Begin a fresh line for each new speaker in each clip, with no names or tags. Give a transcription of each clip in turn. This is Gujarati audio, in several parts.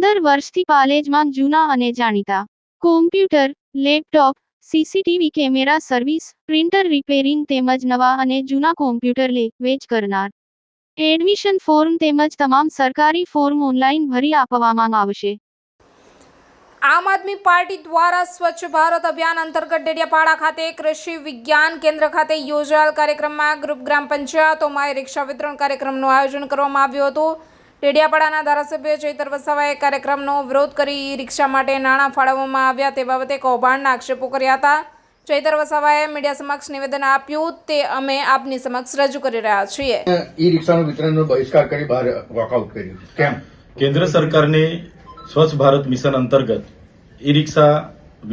વર્ષથી પાલેજમાં જૂના અને જાણીતા. Computer laptop CCTV camera service printer repairing તેમજ નવા અને જૂના કોમ્પ્યુટર લે, વેચ કરનાર. એડમિશન ફોર્મ તેમજ તમામ સરકારી ફોર્મ ઓનલાઈન ભરી આપવામાં આવશે.
આમ આદમી પાર્ટી દ્વારા સ્વચ્છ ભારત અભિયાન અંતર્ગત ડેડિયાપાડા ખાતે કૃષિ વિજ્ઞાન કેન્દ્ર ખાતે યોજાયેલ કાર્યક્રમમાં ગ્રુપ ગ્રામ પંચાયતોમાં રિક્ષા વિતરણ કાર્યક્રમનું આયોજન કરવામાં આવ્યું હતું. ડેડિયાપાડાના ધારાસભ્ય ચૈતર વસાવાએ કાર્યક્રમનો વિરોધ કરી ઈ રિક્ષા માટે નાણાં ફાળવવામાં આવ્યા તે બાબતે કૌભાંડના આક્ષેપો કર્યા હતા. ચૈતર વસાવાએ મીડિયા સમક્ષ નિવેદન આપ્યું તે અમે આપની સમક્ષ રજૂ કરી રહ્યા છીએ.
ઈ રિક્ષાનું વિતરણનો બહિષ્કાર કરી બહાર વોકઆઉટ કર્યું. કેમ?
કેન્દ્ર સરકારની સ્વચ્છ ભારત મિશન અંતર્ગત ઈ રિક્ષા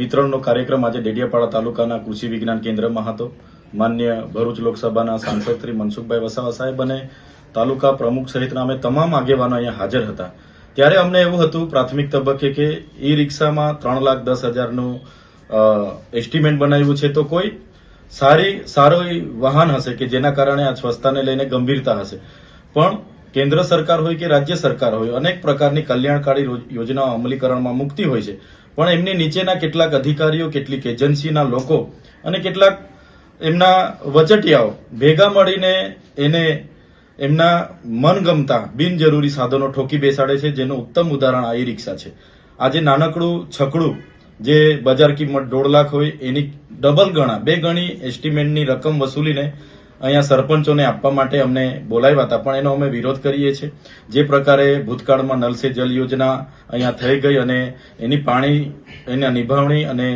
વિતરણનો કાર્યક્રમ આજે ડેડિયાપાડા તાલુકાના કૃષિ વિજ્ઞાન કેન્દ્રમાં હતો. માન્ય ભરૂચ લોકસભાના સાંસદ શ્રી મનસુખભાઈ વસાવા સાહેબ અને તાલુકા પ્રમુખ સહિતના અમે તમામ આગેવાનો અહીંયા હાજર હતા. ત્યારે અમને એવું હતું, પ્રાથમિક તબક્કે કે ઈ રિક્ષામાં ત્રણ લાખ દસ હજારનું એસ્ટિમેટ બનાવ્યું છે, તો કોઈ સારી, સારો વાહન હશે કે જેના કારણે આ સ્વચ્છતાને લઈને ગંભીરતા હશે. પણ કેન્દ્ર સરકાર હોય કે રાજ્ય સરકાર હોય, અનેક પ્રકારની કલ્યાણકારી યોજનાઓ અમલીકરણમાં મૂકતી હોય છે. પણ એમની નીચેના કેટલાક અધિકારીઓ, કેટલીક એજન્સીના લોકો અને કેટલાક એમના વચટિયાઓ ભેગા મળીને એને એમના મનગમતા બિનજરૂરી સાધનો ઠોકી બેસાડે છે, જેનું ઉત્તમ ઉદાહરણ આ ઈ રિક્ષા છે. આજે નાનકડું છકડું જે બજાર કિંમત દોઢ લાખ હોય, એની ડબલ ગણા, બે ગણી એસ્ટિમેટની રકમ વસૂલીને અહીંયા સરપંચોને આપવા માટે અમને બોલાવ્યા હતા. પણ એનો અમે વિરોધ કરીએ છીએ. જે પ્રકારે ભૂતકાળમાં નલ જલ યોજના અહીંયા થઈ ગઈ અને એની પાણી, એના નિભાવણી અને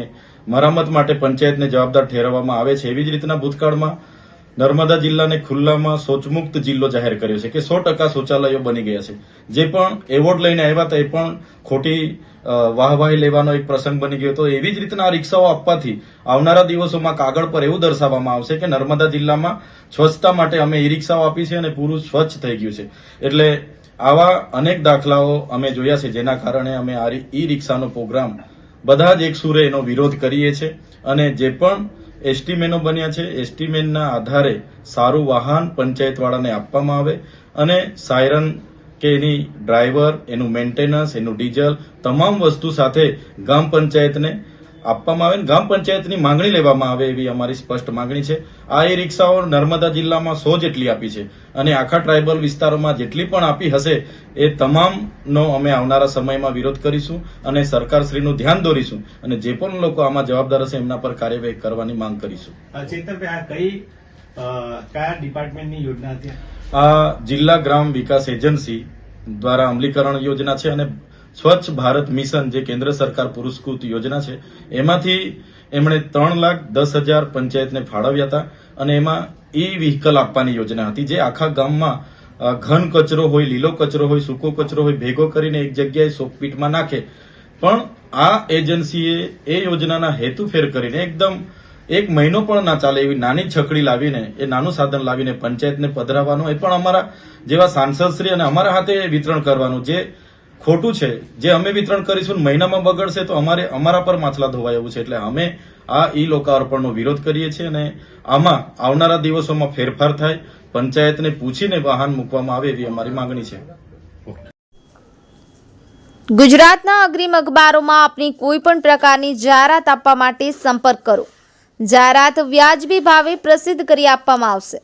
મરામત માટે પંચાયતને જવાબદાર ઠેરવવામાં આવે છે. એવી જ રીતના ભૂતકાળમાં નર્મદા જિલ્લાને ખુલ્લામાં શૌચમુક્ત જિલ્લો જાહેર કર્યો છે કે સો ટકા શૌચાલયો બની ગયા છે. જે પણ એવોર્ડ લઈને આવ્યા એ પણ ખોટી વાહવાહી લેવાનો એક પ્રસંગ બની ગયો હતો. એવી જ રીતના આ રિક્ષાઓ આપવાથી આવનારા દિવસોમાં કાગળ પર એવું દર્શાવવામાં આવશે કે નર્મદા જિલ્લામાં સ્વચ્છતા માટે અમે ઈ રિક્ષાઓ આપી છે અને પૂરું સ્વચ્છ થઈ ગયું છે. એટલે આવા અનેક દાખલાઓ અમે જોયા છે, જેના કારણે અમે આ ઈ રિક્ષાનો પ્રોગ્રામ બધા જ એક સુરે એનો વિરોધ કરીએ છીએ. અને જે પણ એસ્ટીમેનો બન્યા છે. એસટીમેનના આધારે સારું વાહન પંચાયતવાળાને આપવામાં આવે અને સાયરન કે એની ડ્રાઈવર, એનું મેન્ટેનન્સ, એનું ડીઝલ, તમામ વસ્તુ સાથે ગામ પંચાયતને આપવામાં આવે અને ગામ પંચાયતની માંગણી લેવામાં આવે એવી અમારી સ્પષ્ટ માંગણી છે. આ એ રિક્ષાઓ નર્મદા જિલ્લામાં સો જેટલી આપી છે અને આખા ટ્રાઇબલ વિસ્તારોમાં જેટલી પણ આપી હશે એ તમામનો અમે આવનારા સમયમાં વિરોધ કરીશું અને સરકારશ્રીનું ધ્યાન દોરીશું અને જે પણ લોકો આમાં જવાબદાર હશે એમના પર કાર્યવાહી કરવાની માંગ કરીશું.
ચેતનભાઈ આ કઈ કયા ડિપાર્ટમેન્ટની યોજના હતી?
આ જિલ્લા ગ્રામ વિકાસ એજન્સી દ્વારા અમલીકરણ યોજના છે અને સ્વચ્છ ભારત મિશન જે કેન્દ્ર સરકાર પુરસ્કૃત યોજના છે, એમાંથી એમણે ત્રણ લાખ દસ હજાર પંચાયતને ફાળવ્યા હતા અને એમાં ઈ વ્હીકલ આપવાની યોજના હતી, જે આખા ગામમાં ઘન કચરો હોય, લીલો કચરો હોય, સૂકો કચરો હોય, ભેગો કરીને એક જગ્યાએ સોકપીટમાં નાખે. પણ આ એજન્સીએ એ યોજનાના હેતુ ફેર કરીને એકદમ એક મહિનો પણ ના ચાલે એવી નાની છકડી લાવીને, એ નાનું સાધન લાવીને પંચાયતને પધરાવવાનું. એ પણ અમારા જેવા સાંસદશ્રી અને અમારા હાથે વિતરણ કરવાનું, જે ખોટું છે. જે અમે વિતરણ કરીશું મહિનામાં બગડશે તો અમારે, અમારા પર માછલા ધોવાય એવું છે. એટલે અમે આ ઈ લોકાર્પણનો વિરોધ કરીએ છીએ અને આમાં આવનારા દિવસોમાં ફેરફાર થાય. પંચાયતને પૂછીને વાહન મૂકવામાં આવે એવી અમારી માંગણી છે.
ગુજરાતના અગ્રીમ અખબારોમાં આપની કોઈ પણ પ્રકારની જાહેરાત આપવા માટે સંપર્ક કરો. જાહેરાત વ્યાજબી ભાવે પ્રસિદ્ધ કરી આપવામાં આવશે.